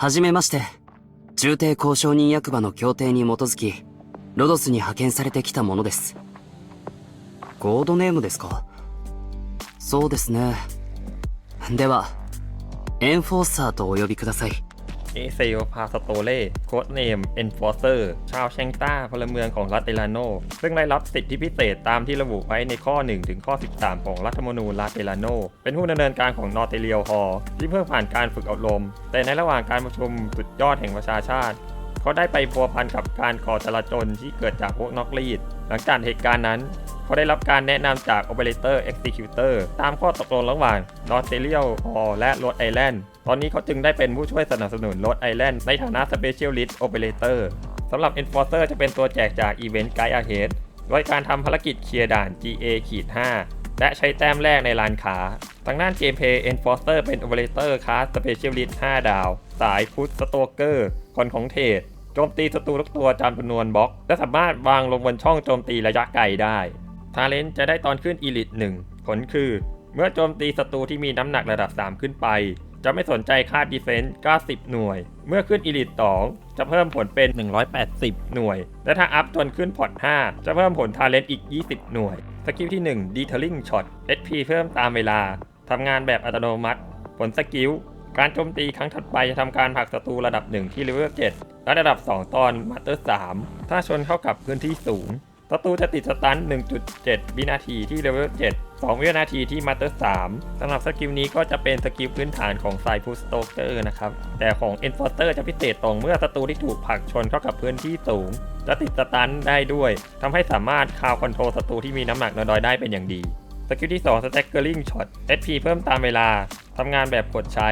はじめまして。中帝交渉人役場の協定に基づき、ロドスに派遣されてきたものです。コードネームですか？そうですね。では、エンフォーサーとお呼びください。 เอเซลพาสโตเล่โค้ดเนมเอนฟอร์เซอร์ชาวเชงต้าพลเมืองของรัฐเตลาโน ซึ่งได้รับสิทธิพิเศษตามที่ระบุไว้ในข้อ 1 ถึงข้อ 13 ของรัฐธรรมนูญรัฐเตลาโน เป็นผู้ดำเนินการของนอร์เตเรียลฮอที่เพิ่งผ่านการฝึกอบรม แต่ในระหว่างการประชุมสุดยอดแห่งประชาชาติเขาได้ไปพัวพันกับการก่อจลาจลที่เกิดจากพวกนอกรีด หลังจากเหตุการณ์นั้นเขาได้รับการแนะนำจาก Operator Executor ตามข้อตกลงระหว่าง n o r t h e r i a l Hall และ Rhode Island อนนี้เขาจึงได้เป็นผู้ช่วยสนับสนุน Rhode Island ในฐานะ Specialist Operator สำหรับ Enforcer จะเป็นตัวแจกจาก Event Guide Ahead โดยการทำภารกิจเคลียร์ด่าน GA ขีด5และใช้แต้มแรกในลานขาทางด้านเกมเพย์ Enforcer เป็น Operator ค l า s Specialist 5 ดาว สายพุทธสโตเกอร์คนของเทรดโจมตีศัตรูทุกตัวจำนวนบล็อก และสามารถวางลงบนช่องโจมตีระยะไกลได้ทาเลนจะได้ตอนขึ้นอีลิต1ผลคือ เมื่อโจมตีศัตรูที่มีน้ำหนักระดับ 3 ขึ้นไป จะไม่สนใจค่าดีเฟนส์90 หน่วย เมื่อขึ้นอีลิต2จะเพิ่มผลเป็น 180 หน่วย และถ้าอัพจนขึ้นพอร์ต5จะเพิ่มผลทาเลนต์อีก 20 หน่วย สกิลที่ 1 Detailing Shot HP เพิ่มตามเวลา ทำงานแบบอัตโนมัติ ผลสกิล การโจมตีครั้งถัดไปจะทำการผลักศัตรูระดับ 1 ที่เลเวล7และระดับ 2 ตอนมาสเตอร์3ถ้าชนเข้ากับพื้นที่สูงศัตรูจะติดสตัน 1.7 วินาทีที่เลเวล7 2 วินาทีที่มาสเตอร์3สำหรับสกิลนี้ก็จะเป็นสกิลพื้นฐานของไซฟูสโตเกอร์นะครับ แต่ของ Enforcer จะพิเศษตรงเมื่อศัตรูที่ถูกผลักชนเข้ากับพื้นที่สูง จะติดสตันได้ด้วยทำให้สามารถคาวคอนโทรลศัตรูที่มีน้ำหนักน้อยได้เป็นอย่างดีสกิลที่2 Staggering Shot HP เพิ่มตามเวลา ทำงานแบบกดใช้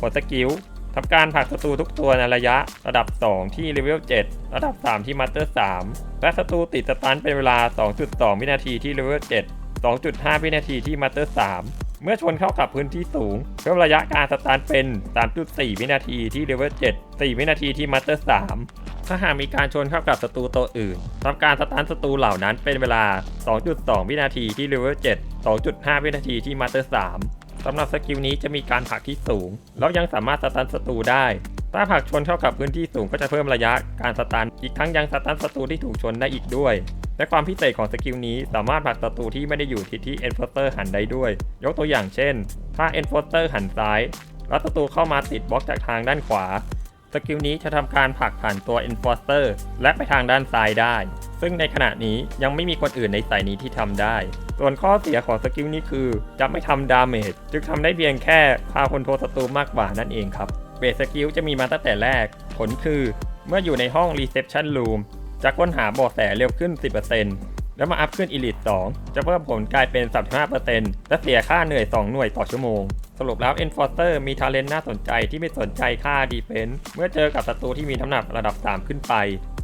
ผลสกิลทำการผลักศัตรูทุกตัวในระยะ ระดับ 2 ที่เลเวล7ระดับ 3 ที่มาสเตอร์ 3 และศัตรูติดสตันเป็นเวลา 2.2 วินาทีที่เลเวล7 2.5 วินาทีที่มาสเตอร์ 3 เมื่อชนเข้ากับพื้นที่สูง เพิ่มระยะการสตันเป็น 3.4 วินาทีที่เลเวล7 4 วินาทีที่มาสเตอร์ 3 ถ้าหากมีการชนเข้ากับศัตรูตัวอื่นทำการสตันศัตรูเหล่านั้นเป็นเวลา 2.2 วินาทีที่เลเวล7 2.5 วินาทีที่มาสเตอร์ 3 สำหรับสกิลนี้จะมีการผลักที่สูง แล้วยังสามารถสตันศัตรูได้ถ้าผลักชนเข้ากับพื้นที่สูงก็จะเพิ่มระยะการสตัน อีกทั้งยังสตันศัตรูที่ถูกชนได้อีกด้วย และความพิเศษของสกิลนี้สามารถผลักศัตรูที่ไม่ได้อยู่ทิศที่ Enforcer หันได้ด้วย ยกตัวอย่างเช่น ถ้า Enforcer หันซ้าย แล้วศัตรูเข้ามาติดบล็อกจากทางด้านขวา สกิลนี้จะทำการผลักผ่านตัว Enforcer และไปทางด้านซ้ายได้ ซึ่งในขณะนี้ยังไม่มีคนอื่นในสายนี้ที่ทำได้ ส่วนข้อเสียของสกิลนี้คือ จะไม่ทำดาเมจ จึงทำได้เพียงแค่พาคนโทรศัตรูมากกว่านั่นเองครับ เบสสกิลจะมีมาตั้งแต่แรก ผลคือ เมื่ออยู่ในห้อง Reception Room จะค้นหาเบาะแสเร็วขึ้น 10%แล้วมาอัพขึ้น Elite 2 จะเพิ่มผลกลายเป็น 35%และเสียค่าเหนื่อย 2 หน่วยต่อชั่วโมง สรุปแล้ว Enforcer มีทาเลนต์น่าสนใจที่ไม่สนใจค่า Defense เมื่อเจอกับศัตรูที่มีน้ำหนักระดับ 3 ขึ้นไป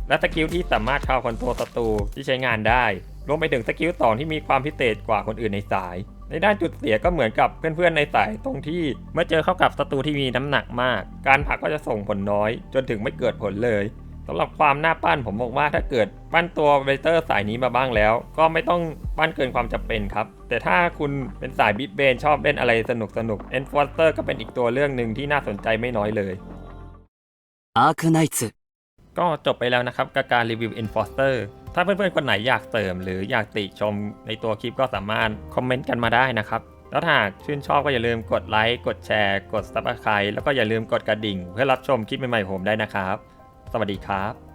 และสกิลที่สามารถคาวคอนโทรลศัตรูที่ใช้งานได้ รวมไปถึงสกิล2ที่มีความพิเศษกว่าคนอื่นในสาย ในด้านจุดเสียก็เหมือนกับเพื่อนๆในสายตรงที่ เมื่อเจอเข้ากับศัตรูที่มีน้ำหนักมาก การผลักก็จะส่งผลน้อย จนถึงไม่เกิดผลเลย สำหรับความหน้าปั้นผมบอกว่าถ้าเกิดปั้นตัวเบเตอร์สายนี้มาบ้างแล้ว ก็ไม่ต้องปั้นเกินความจำเป็นครับ แต่ถ้าคุณเป็นสายบิ๊กเบนชอบเล่นอะไรสนุกสนุกเอนฟอสเตอร์ก็เป็นอีกตัวเรื่องหนึ่งที่น่าสนใจไม่น้อยเลยอาร์คไนท์ก็จบไปแล้วนะครับกับการรีวิวเอนฟอสเตอร์ถ้าเพื่อนๆคนไหนอยากเติม หรืออยากติชมในตัวคลิปก็สามารถคอมเมนต์กันมาได้นะครับแล้วหากชื่นชอบก็อย่าลืมกดไลค์กดแชร์ กดซับสไครต์แล้วก็อย่าลืมกดกระดิ่ง เพื่อรับชมคลิปใหม่ๆผมได้นะครับ สวัสดีครับ